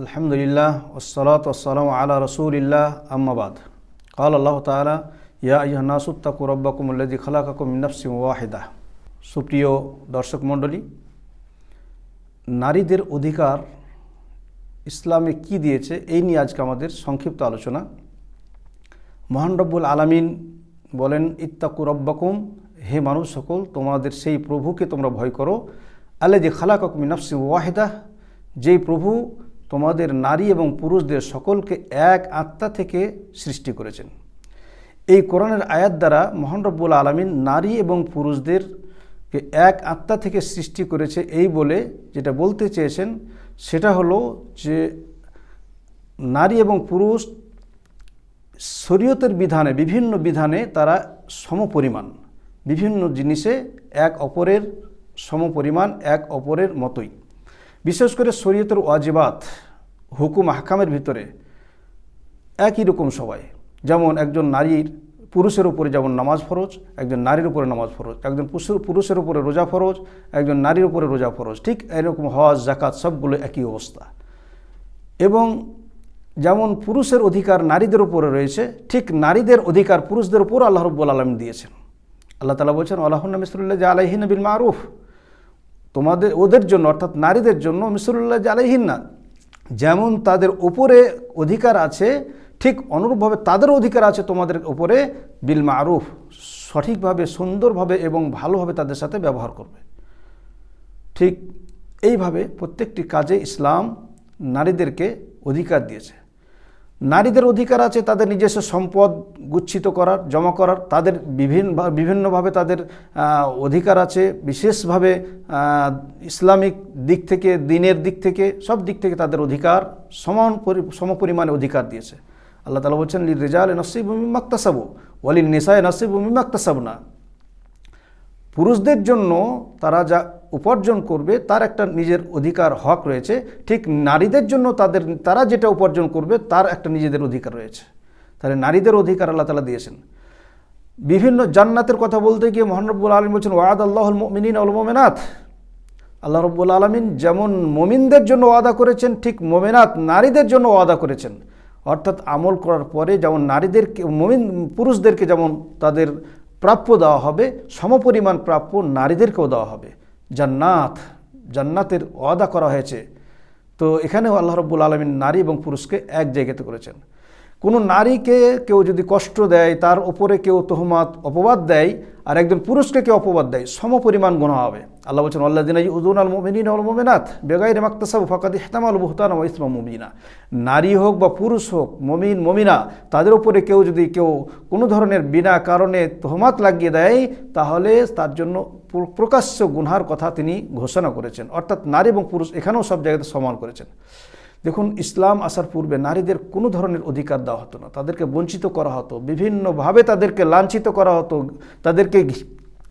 আলহামদুলিল্লাহ ওসলাত ওসালাম আলা রসুলিল্লাহ আম্মাবাদ কাল আল্লাহ তালা ইয়া ইহনাসুত্তাকু রব্বাকুম উল্লাদি খালাকাকুম মিনাফসি ওয়াহিদা। সুপ্রিয় দর্শক মণ্ডলী, নারীদের অধিকার ইসলামে কি দিয়েছে এই নিয়ে আজকে আমাদের সংক্ষিপ্ত আলোচনা। মহান রব্বুল আলামিন বলেন, ইত্তাকু রব্বাকুম, হে মানুষ সকল, তোমাদের সেই প্রভুকে তোমরা ভয় করো। আল্লাহ যে খালাকাকুম মিনাফসি ওয়াহিদা, যেই প্রভু তোমাদের নারী এবং পুরুষদের সকলকে এক আত্মা থেকে সৃষ্টি করেছেন। এই কোরআনের আয়াত দ্বারা মহান রব্বুল আলমিন নারী এবং পুরুষদেরকে এক আত্মা থেকে সৃষ্টি করেছে এই বলে যেটা বলতে চেয়েছেন, সেটা হলো যে নারী এবং পুরুষ শরীয়তের বিধানে, বিভিন্ন বিধানে তারা সমপরিমাণ। বিভিন্ন জিনিসে এক অপরের সমপরিমাণ, এক অপরের মতোই। বিশেষ করে শরীয়তের ওয়াজিবাত হুকুম হাকামের ভিতরে একই রকম সবাই। যেমন একজন নারীর পুরুষের উপরে যেমন নামাজ ফরজ, একজন নারীর উপরে নামাজ ফরজ, একজন পুরুষের উপরে রোজা ফরজ, একজন নারীর উপরে রোজা ফরজ। ঠিক এরকম হজ জাকাত সবগুলো একই অবস্থা। এবং যেমন পুরুষের অধিকার নারীদের উপরে রয়েছে, ঠিক নারীদের অধিকার পুরুষদের উপর আল্লাহ রব্বুল আলম দিয়েছেন। আল্লাহ তালা বলছেন আল্লাহ মিসরুল্লাহ যে আলাইহিন বিল মারুফ। তোমাদের ওদের জন্য, অর্থাৎ নারীদের জন্য মিসরুল্লাহ যে আলাইহিন না। যেমন তাদের উপরে অধিকার আছে, ঠিক অনুরূপভাবে তাদের অধিকার আছে তোমাদের উপরে, বিল মারুফ, সঠিকভাবে, সুন্দরভাবে এবং ভালোভাবে তাদের সাথে ব্যবহার করবে। ঠিক এইভাবে প্রত্যেকটি কাজে ইসলাম নারীদেরকে অধিকার দিয়েছে। নারীদের অধিকার আছে তাদের নিজস্ব সম্পদ গুচ্ছিত করার, জমা করার, তাদের বিভিন্ন বিভিন্নভাবে তাদের অধিকার আছে, বিশেষভাবে ইসলামিক দিক থেকে, দিনের দিক থেকে, সব দিক থেকে তাদের অধিকার সমান সমপরিমাণে অধিকার দিয়েছে। আল্লাহ তালা বলছেন লি রেজাল নসিব মাক্তাসাবু ওয়ালিল নিসায় নসিব মাক্তাসাব না পুরুষদের জন্য তারা যা উপার্জন করবে, তার একটা নিজের অধিকার, হক রয়েছে। ঠিক নারীদের জন্য তাদের, তারা যেটা উপার্জন করবে, তার একটা নিজেদের অধিকার রয়েছে। তাহলে নারীদের অধিকার আল্লাহ তালা দিয়েছেন। বিভিন্ন জান্নাতের কথা বলতে গিয়ে মহানরব্বুল আলম বলছেন, ওয়াদ আল্লাহুল মিনিন আল মোমেনাথ আল্লাহ রব্বুল আলমিন যেমন মমিনদের জন্য ওয়াদা করেছেন, ঠিক মোমেনাথ নারীদের জন্য ওয়াদা করেছেন। অর্থাৎ আমল করার পরে যেমন নারীদেরকে, মমিন পুরুষদেরকে যেমন তাদের প্রাপ্য দেওয়া হবে, সমপরিমাণ প্রাপ্য নারীদেরকেও দেওয়া হবে। জান্নাত, জান্নাতের ওয়াদা করা হয়েছে। তো এখানেও আল্লাহ রব্বুল আলমিন নারী এবং পুরুষকে এক জায়গাতে করেছেন। কোনো নারীকে কেউ যদি কষ্ট দেয়, তার ওপরে কেউ তোহমাত, অপবাদ দেয়, আর একজন পুরুষকে কেউ অপবাদ দেয় সম পরিমাণ গোনা হবে। আল্লাহ বলছেন আল্লাহ দিন উদুন আল মোমিন আল মোমেনাথ বেগাই রেমাক্তাসাব ফাকাদ ইহতামাল বুহতান ইসমা মুমিনা। নারী হোক বা পুরুষ হোক, মমিন, মমিনা, তাদের উপরে কেউ যদি কেউ কোনো ধরনের বিনা কারণে তোহমাত লাগিয়ে দেয়, তাহলে তার জন্য প্রকাশ্য গুনহার কথা তিনি ঘোষণা করেছেন। অর্থাৎ নারী এবং পুরুষ এখানেও সব জায়গাতে সমান করেছেন। দেখুন, ইসলাম আসার পূর্বে নারীদের কোনো ধরনের অধিকার দেওয়া হতো না। তাদেরকে বঞ্চিত করা হতো, বিভিন্নভাবে তাদেরকে লাঞ্ছিত করা হতো, তাদেরকে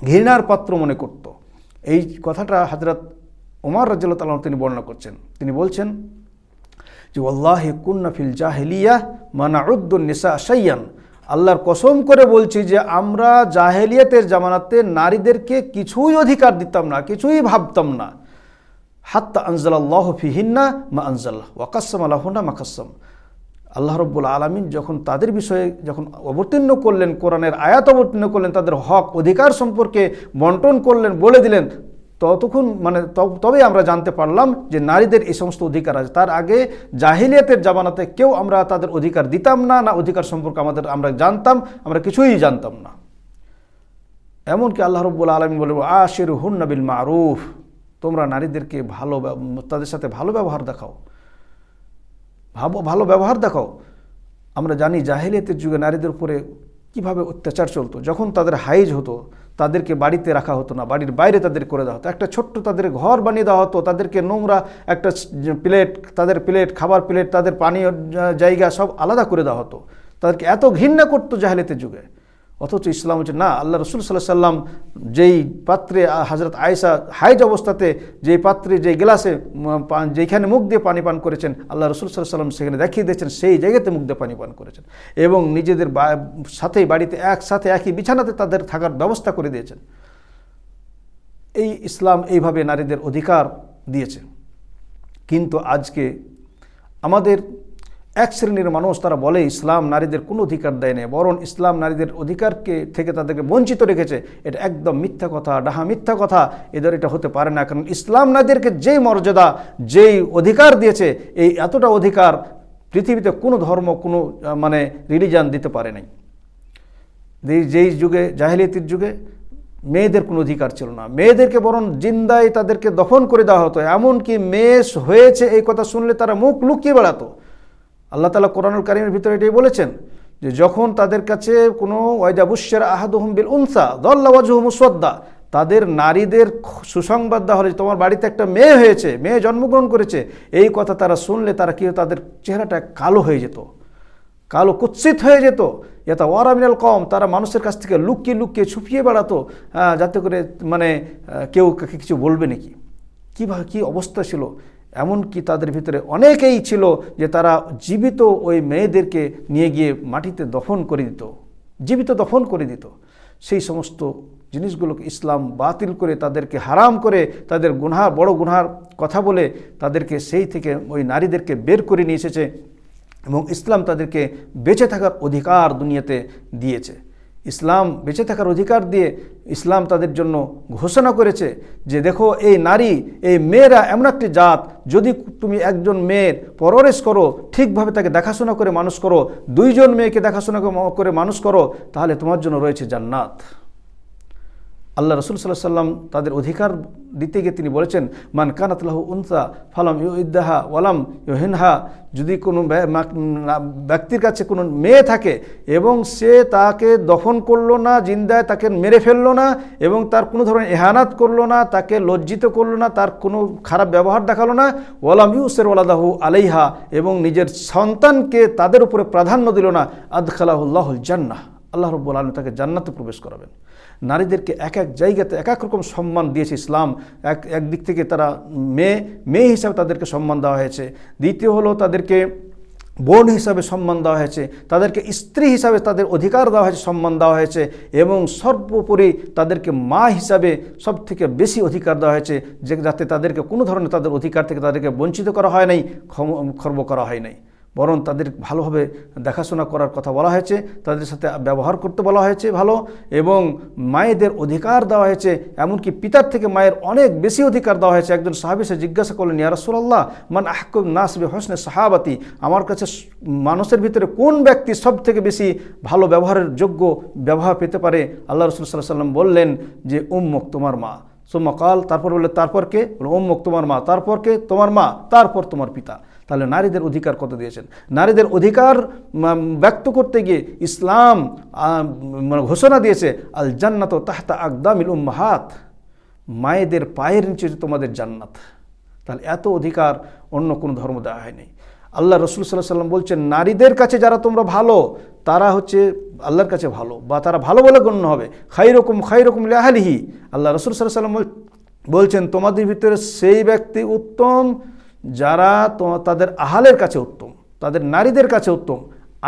ঘৃণার পাত্র মনে করত। এই কথাটা হাজরত ওমর রাজ্লাহ তালন তিনি বর্ণনা করছেন। তিনি বলছেন যে আল্লাহ কুন্নাফিল জাহেলিয়া মানাউদ্দুন নিসা সাইয়ান আল্লাহর কসম করে বলছি যে আমরা জাহেলিয়াতের জামানাতে নারীদেরকে কিছুই অধিকার দিতাম না, কিছুই ভাবতাম না। হাত্তা আনজাল্লাহ ফিহিন্না মা আনজাল্লাহ ওয়াকাসম আল্লাহনা মাকাসম আল্লাহ রব্বুল আলমিন যখন তাদের বিষয়ে যখন অবতীর্ণ করলেন, কোরআনের আয়াত অবতীর্ণ করলেন, তাদের হক, অধিকার সম্পর্কে বন্টন করলেন, বলে দিলেন ততক্ষণ মানে তবে আমরা জানতে পারলাম যে নারীদের এই সমস্ত অধিকার আছে। তার আগে জাহিলিয়াতের জামানাতে কেউ আমরা তাদের অধিকার দিতাম না না অধিকার সম্পর্কে আমাদের আমরা জানতাম, আমরা কিছুই জানতাম না। এমনকি আল্লাহ রব্বুল আলমিন বলে আশির নবিল মারুফ। তোমরা নারীদেরকে ভালো তাদের সাথে ভালো ব্যবহার দেখাও। ভাবো ভালো ব্যবহার দেখাও। আমরা জানি জাহিলিয়াতের যুগে নারীদের উপরে কীভাবে অত্যাচার চলতো। যখন তাদের হাইজ হতো তাদেরকে বাড়িতে রাখা হতো না, বাড়ির বাইরে তাদের করে দেওয়া হতো। একটা ছোট্ট তাদের ঘর বানিয়ে দেওয়া হতো, তাদেরকে নোংরা একটা প্লেট, তাদের প্লেট, খাবার প্লেট, তাদের পানীয় জায়গা সব আলাদা করে দেওয়া হতো। তাদেরকে এত ঘৃণা করতো জাহেলেতের যুগে। অথচ ইসলাম হচ্ছে, না, আল্লাহ রসুল সাল্লাহ সাল্লাম যেই পাত্রে হজরত আয়েশা হাইজ অবস্থাতে যেই পাত্রে, যেই গ্লাসে যেখানে মুখ দিয়ে পানি পান করেছেন, আল্লাহ রসুল সাল্লাহ সাল্লাম সেখানে দেখিয়ে দিয়েছেন, সেই জায়গাতে মুখ দিয়ে পানি পান করেছেন এবং নিজেদের সাথেই বাড়িতে একসাথে একই বিছানাতে তাদের থাকার ব্যবস্থা করে দিয়েছেন। এই ইসলাম এইভাবে নারীদের অধিকার দিয়েছে। কিন্তু আজকে আমাদের এক শ্রেণির মানুষ তারা বলে, ইসলাম নারীদের কোনো অধিকার দেয় না বরং ইসলাম নারীদের অধিকারকে থেকে তাদেরকে বঞ্চিত রেখেছে। এটা একদম মিথ্যা কথা, ডাহা মিথ্যা কথা। এদের এটা হতে পারে না, কারণ ইসলাম নারীদেরকে যেই মর্যাদা, যেই অধিকার দিয়েছে, এই এতটা অধিকার পৃথিবীতে কোনো ধর্ম, কোনো মানে রিলিজান দিতে পারে নাই। যেই যুগে, জাহেলিয়াতির যুগে মেয়েদের কোনো অধিকার ছিল না। মেয়েদেরকে বরং জিন্দায় তাদেরকে দফন করে দেওয়া হতো। এমনকি মেয়ে হয়েছে এই কথা শুনলে তারা মুখ লুকিয়ে বেড়াতো। আল্লাহ তালা কোরআনুল কারিমের ভিতরে এটাই বলেছেন যে যখন তাদের কাছে কোনো ওয়াইদাবুশের আহাদুহম বিল উনসা দল্লাওয়াজুহ মুসদ্দা তাদের নারীদের সুসংবাদ দেওয়া হলে তোমার বাড়িতে একটা মেয়ে হয়েছে, মেয়ে জন্মগ্রহণ করেছে, এই কথা তারা শুনলে তারা কি তাদের চেহারাটা কালো হয়ে যেত, কালো কুৎসিত হয়ে যেত। এটা ওয়ারামিনাল কম তারা মানুষের কাছ থেকে লুকিয়ে লুকিয়ে ছুপিয়ে বেড়াতো যাতে করে মানে কেউ কিছু বলবে নাকি। কীভাবে কী অবস্থা ছিল? এমনকি তাদের ভিতরে অনেকেই ছিল যে তারা জীবিত ওই মেয়েদেরকে নিয়ে গিয়ে মাটিতে দফন করে দিত, জীবিত দফন করে দিত। সেই সমস্ত জিনিসগুলোকে ইসলাম বাতিল করে তাদেরকে হারাম করে তাদের গুনহা, বড় গুনহার কথা বলে তাদেরকে সেই থেকে ওই নারীদেরকে বের করে নিয়ে এসেছে এবং ইসলাম তাদেরকে বেঁচে থাকার অধিকার দুনিয়াতে দিয়েছে। ইসলাম বেঁচে থাকার অধিকার দিয়ে ইসলাম তাদের জন্য ঘোষণা করেছে যে দেখো, এই নারী, এই মেয়েরা এমন একটি জাত, যদি তুমি একজন মেয়ের পররেশ করো, ঠিকভাবে তাকে দেখাশোনা করে মানুষ করো, দুইজন মেয়েকে দেখাশোনা করে মানুষ করো, তাহলে তোমার জন্য রয়েছে জান্নাত। আল্লাহ রসুল সাল্লাহ সাল্লাম তাদের অধিকার দিতে গিয়ে তিনি বলেছেন, মান কানাতলাহ উনসা ফালাম ইউ ইদ্দাহা ওয়ালাম ইউহিনহা। যদি কোনো ব্যা- ব্যক্তির কাছে কোনো মেয়ে থাকে এবং সে তাকে দফন করল না, জিন্দায় তাকে মেরে ফেলল না এবং তার কোনো ধরনের এহানাত করল না, তাকে লজ্জিত করল না, তার কোনো খারাপ ব্যবহার দেখাল না, ওয়ালাম ইউসের ওয়ালাদাহু আলাইহা এবং নিজের সন্তানকে তাদের উপরে প্রাধান্য দিল না, আদখালাহুল্লাহুল জান্নাহ। আল্লাহ রব্বুল আলম তাকে জান্নাতে প্রবেশ করাবেন। নারীদেরকে এক এক জায়গাতে এক এক রকম সম্মান দিয়েছে ইসলাম। এক একদিক থেকে তারা মেয়ে মেয়ে হিসাবে তাদেরকে সম্মান দেওয়া হয়েছে। দ্বিতীয় হলো তাদেরকে বোন হিসাবে সম্মান দেওয়া হয়েছে। তাদেরকে স্ত্রী হিসাবে তাদের অধিকার দেওয়া হয়েছে, সম্মান দেওয়া হয়েছে এবং সর্বোপরি তাদেরকে মা হিসাবে সব থেকে বেশি অধিকার দেওয়া হয়েছে, যে যাতে তাদেরকে কোনো ধরনের তাদের অধিকার থেকে তাদেরকে বঞ্চিত করা হয় নাই খর্ব করা হয় নাই। বরং তাদের ভালোভাবে দেখাশোনা করার কথা বলা হয়েছে, তাদের সাথে ব্যবহার করতে বলা হয়েছে ভালো এবং মায়েদের অধিকার দেওয়া হয়েছে, এমনকি পিতার থেকে মায়ের অনেক বেশি অধিকার দেওয়া হয়েছে। একজন সাহাবি সে জিজ্ঞাসা করলেন ইয়ারসুল্লাহ মান আহকুম নাসবে হোসনে সাহাবাতি? আমার কাছে মানুষের ভিতরে কোন ব্যক্তি সব থেকে বেশি ভালো ব্যবহারের যোগ্য ব্যবহার পেতে পারে? আল্লাহ রসুল সাল্লাহ সাল্লাম বললেন যে, উম্মক তোমার মা। সোম্মা কাল, তারপর বললে তারপর কে? বলে তোমার মা। তারপর কে? তোমার মা। তারপর তোমার পিতা। তাহলে নারীদের অধিকার কত দিয়েছেন? নারীদের অধিকার ব্যক্ত করতে গিয়ে ইসলাম মানে ঘোষণা দিয়েছে আল জান্নাত তাহতা আকদামিল উম্মাহাত। মায়েদের পায়ের নিচে তোমাদের জান্নাত। তাহলে এত অধিকার অন্য কোনো ধর্ম দেওয়া হয়নি। আল্লাহ রসুল সাল্লাহ সাল্লাম বলছেন, নারীদের কাছে যারা তোমরা ভালো, তারা হচ্ছে আল্লাহর কাছে ভালো বা তারা ভালো বলে গণ্য হবে। খাই রকম খাই রকম লেহালিহি আল্লাহ রসুল সাল্লাহ সাল্লাম বলছেন, তোমাদের ভিতরে সেই ব্যক্তি উত্তম যারা তাদের আহালের কাছে উত্তম, তাদের নারীদের কাছে উত্তম,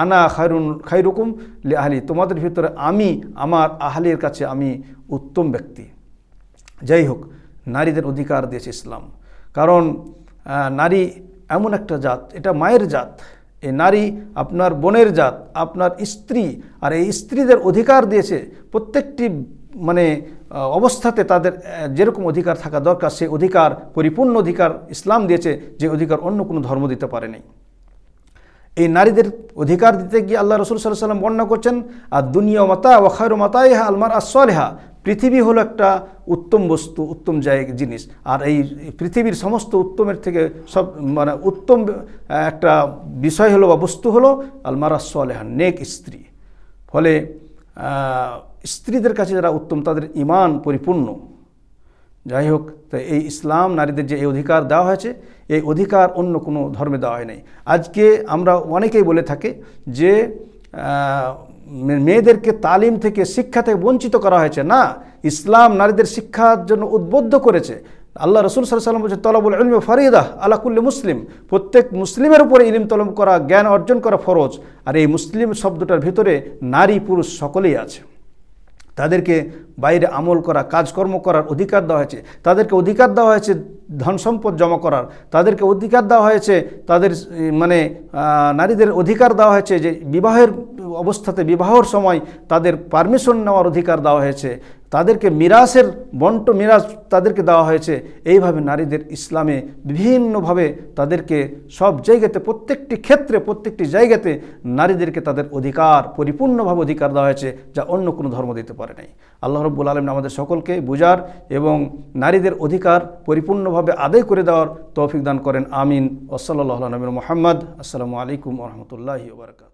আনা খায়রুন খাইরুকুম লে আহলি তোমাদের ভিতরে আমি, আমার আহলির কাছে আমি উত্তম ব্যক্তি। যাই হোক, নারীদের অধিকার দিয়েছে ইসলাম। কারণ নারী এমন একটা জাত, এটা মায়ের জাত। এই নারী আপনার বোনের জাত, আপনার স্ত্রী, আর এই স্ত্রীদের অধিকার দিয়েছে প্রত্যেকটি মানে অবস্থাতে তাদের যেরকম অধিকার থাকা দরকার, সেই অধিকার, পরিপূর্ণ অধিকার ইসলাম দিয়েছে, যে অধিকার অন্য কোনো ধর্ম দিতে পারেনি এই নারীদের অধিকার দিতে গিয়ে আল্লাহ রসুল সাল্লাহ সাল্লাম বর্ণনা করছেন আর দুনিয়া মাতা ও খায়র মাতাইহা আলমার আসলেহা পৃথিবী হলো একটা উত্তম বস্তু, উত্তম জায়গা, জিনিস। আর এই পৃথিবীর সমস্ত উত্তমের থেকে সব মানে উত্তম একটা বিষয় হলো বা বস্তু হলো আলমার আসলেহা নেক স্ত্রী। ফলে স্ত্রীদের কাছে যারা উত্তম, তাদের ইমান পরিপূর্ণ। যাই হোক তো এই ইসলাম নারীদের যে এই অধিকার দেওয়া হয়েছে, এই অধিকার অন্য কোনো ধর্মে দেওয়া হয় নাই। আজকে আমরা অনেকেই বলে থাকি যে মেয়েদেরকে তালিম থেকে, শিক্ষা থেকে বঞ্চিত করা হয়েছে। না, ইসলাম নারীদের শিক্ষার জন্য উদ্বুদ্ধ করেছে। আল্লাহ রসুল সাল্লাম বলছে তলবুল ইলম ফরিদা আল্লাহ কুল্লি মুসলিম। প্রত্যেক মুসলিমের উপরে ইলিম তলম করা, জ্ঞান অর্জন করা ফরজ। আর এই মুসলিম শব্দটার ভিতরে নারী পুরুষ সকলেই আছে। তাদেরকে বাইরে আমল করা, কাজকর্ম করার অধিকার দেওয়া হয়েছে। তাদেরকে অধিকার দেওয়া হয়েছে ধন সম্পদ জমা করার। তাদেরকে অধিকার দেওয়া হয়েছে তাদের মানে নারীদের অধিকার দেওয়া হয়েছে যে বিবাহের অবস্থাতে, বিবাহর সময় তাদের পারমিশন নেওয়ার অধিকার দেওয়া হয়েছে। তাদেরকে মিরাসের বন্ট মিরাস তাদেরকে দেওয়া হয়েছে। এইভাবে নারীদের ইসলামে বিভিন্নভাবে তাদেরকে সব জায়গাতে, প্রত্যেকটি ক্ষেত্রে, প্রত্যেকটি জায়গাতে নারীদেরকে তাদের অধিকার, পরিপূর্ণভাবে অধিকার দেওয়া হয়েছে, যা অন্য কোনো ধর্ম দিতে পারে নাই। আল্লাহ রব্বুল আলম আমাদের সকলকে বুঝার এবং নারীদের অধিকার পরিপূর্ণভাবে আদায় করে দেওয়ার তৌফিক দান করেন। আমিন। ওসল্লাহ নবীন মোহাম্মদ। আসসালামু আলাইকুম রহমতুল্লাহি বারকাত